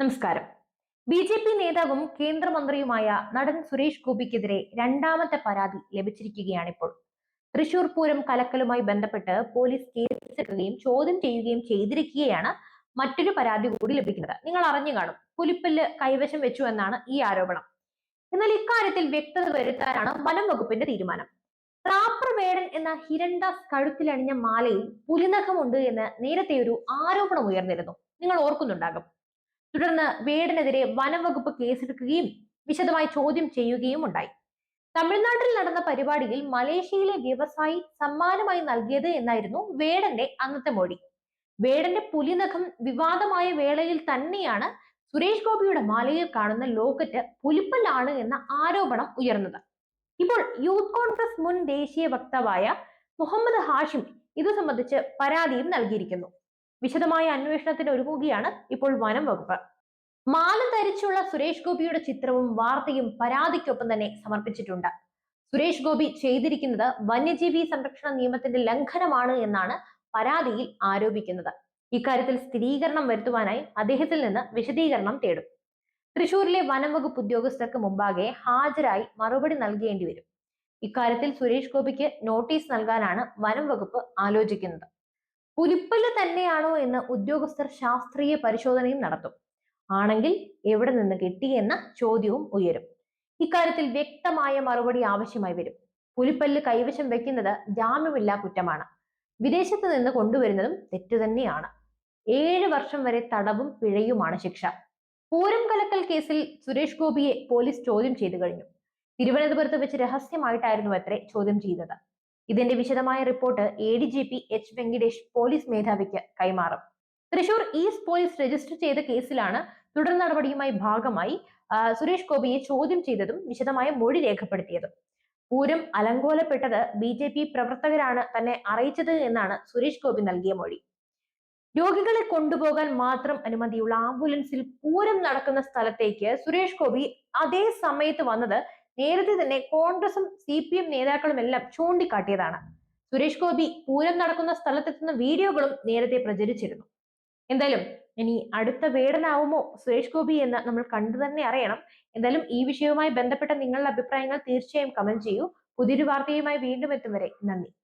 നമസ്കാരം. B J P നേതാവും കേന്ദ്രമന്ത്രിയുമായ നടൻ സുരേഷ് ഗോപിക്കെതിരെ രണ്ടാമത്തെ പരാതി ലഭിച്ചിരിക്കുകയാണിപ്പോൾ. തൃശൂർ പൂരം കലക്കലുമായി ബന്ധപ്പെട്ട് പോലീസ് കേസെടുക്കുകയും ചോദ്യം ചെയ്യുകയും ചെയ്തിരിക്കുകയാണ് മറ്റൊരു പരാതി കൂടി ലഭിക്കുന്നത്. നിങ്ങൾ അറിഞ്ഞു കാണും. പുലിപ്പല്ല് കൈവശം വെച്ചു എന്നാണ് ഈ ആരോപണം. എന്നാൽ ഇക്കാര്യത്തിൽ വ്യക്തത വരുത്താനാണ് വനം വകുപ്പിന്റെ തീരുമാനം. റാപ്പർ വേടൻ എന്ന ഹിരൺദാസ് കഴുത്തിലണിഞ്ഞ മാലയിൽ പുലിനഖമുണ്ട് എന്ന് നേരത്തെ ഒരു ആരോപണം ഉയർന്നിരുന്നു. നിങ്ങൾ ഓർക്കുന്നുണ്ടാകും. തുടർന്ന് വീടിനെതിരെ വനംവകുപ്പ് കേസെടുക്കുകയും വിശദമായി ചോദ്യം ചെയ്യുകയും ഉണ്ടായി. തമിഴ്നാട്ടിൽ നടന്ന പരിപാടിയിൽ മലേഷ്യയിലെ വ്യവസായി സമ്മാനമായി നൽകിയത് എന്നായിരുന്നു വേടന്റെ അന്നത്തെ മൊഴി. വേടന്റെ പുലിനഖം വിവാദമായ വേളയിൽ തന്നെയാണ് സുരേഷ് ഗോപിയുടെ മാലയിൽ കാണുന്ന ലോക്കറ്റ് പുലിപ്പല്ലാണ് എന്ന ആരോപണം ഉയർന്നത്. ഇപ്പോൾ യൂത്ത് കോൺഗ്രസ് മുൻ ദേശീയ വക്താവായ മുഹമ്മദ് ഹാഷിം ഇതു സംബന്ധിച്ച് പരാതിയും നൽകിയിരിക്കുന്നു. വിശദമായ അന്വേഷണത്തിന് ഒരുങ്ങുകയാണ് ഇപ്പോൾ വനം വകുപ്പ്. മാല ധരിച്ചുള്ള സുരേഷ് ഗോപിയുടെ ചിത്രവും വാർത്തയും പരാതിക്കൊപ്പം തന്നെ സമർപ്പിച്ചിട്ടുണ്ട്. സുരേഷ് ഗോപി ചെയ്തിരിക്കുന്നത് വന്യജീവി സംരക്ഷണ നിയമത്തിന്റെ ലംഘനമാണ് എന്നാണ് പരാതിയിൽ ആരോപിക്കുന്നത്. ഇക്കാര്യത്തിൽ സ്ഥിരീകരണം വരുത്തുവാനായി അദ്ദേഹത്തിൽ നിന്ന് വിശദീകരണം തേടും. തൃശൂരിലെ വനംവകുപ്പ് ഉദ്യോഗസ്ഥർക്ക് മുമ്പാകെ ഹാജരായി മറുപടി നൽകേണ്ടി വരും. ഇക്കാര്യത്തിൽ സുരേഷ് ഗോപിക്ക് നോട്ടീസ് നൽകാനാണ് വനം വകുപ്പ് ആലോചിക്കുന്നത്. പുലിപ്പല്ല് തന്നെയാണോ എന്ന് ഉദ്യോഗസ്ഥർ ശാസ്ത്രീയ പരിശോധനയും നടത്തും. ആണെങ്കിൽ എവിടെ നിന്ന് കിട്ടി എന്ന ചോദ്യവും ഉയരും. ഇക്കാര്യത്തിൽ വ്യക്തമായ മറുപടി ആവശ്യമായി വരും. പുലിപ്പല്ല് കൈവശം വെക്കുന്നത് ജാമ്യമില്ലാ കുറ്റമാണ്. വിദേശത്ത് നിന്ന് കൊണ്ടുവരുന്നതും തെറ്റു തന്നെയാണ്. ഏഴ് വർഷം വരെ തടവും പിഴയുമാണ് ശിക്ഷ. പൂരം കലക്കൽ കേസിൽ സുരേഷ് ഗോപിയെ പോലീസ് ചോദ്യം ചെയ്തു കഴിഞ്ഞു. തിരുവനന്തപുരത്ത് വെച്ച് രഹസ്യമായിട്ടായിരുന്നു അത്രേ ചോദ്യം ചെയ്തത്. ഇതിന്റെ വിശദമായ report A D G P H Venkatesh police മേധാവിക്ക് കൈമാറും. തൃശൂർ ഈസ്റ്റ് പോലീസ് രജിസ്റ്റർ ചെയ്ത കേസിലാണ് തുടർ നടപടിയുമായി ഭാഗമായി സുരേഷ് ഗോപിയെ ചോദ്യം ചെയ്തതും വിശദമായ മൊഴി രേഖപ്പെടുത്തിയതും. പൂരം അലങ്കോലപ്പെട്ടത് ബി ജെ പി പ്രവർത്തകരാണ് തന്നെ അറിയിച്ചത് എന്നാണ് സുരേഷ് ഗോപി നൽകിയ മൊഴി. രോഗികളെ കൊണ്ടുപോകാൻ മാത്രം അനുമതിയുള്ള ആംബുലൻസിൽ പൂരം നടക്കുന്ന സ്ഥലത്തേക്ക് സുരേഷ് ഗോപി അതേ സമയത്ത് വന്നത് നേരത്തെ തന്നെ കോൺഗ്രസും സി പി എം നേതാക്കളും എല്ലാം ചൂണ്ടിക്കാട്ടിയതാണ്. സുരേഷ് ഗോപി പൂരം നടക്കുന്ന സ്ഥലത്തെത്തുന്ന വീഡിയോകളും നേരത്തെ പ്രചരിച്ചിരുന്നു. എന്തായാലും ഇനി അടുത്ത വേടനാവുമോ സുരേഷ് ഗോപി എന്ന് നമ്മൾ കണ്ടു തന്നെ അറിയണം. എന്തായാലും ഈ വിഷയവുമായി ബന്ധപ്പെട്ട നിങ്ങളുടെ അഭിപ്രായങ്ങൾ തീർച്ചയായും കമന്റ് ചെയ്യൂ. പുതിയൊരു വാർത്തയുമായി വീണ്ടും എത്തും വരെ. നന്ദി.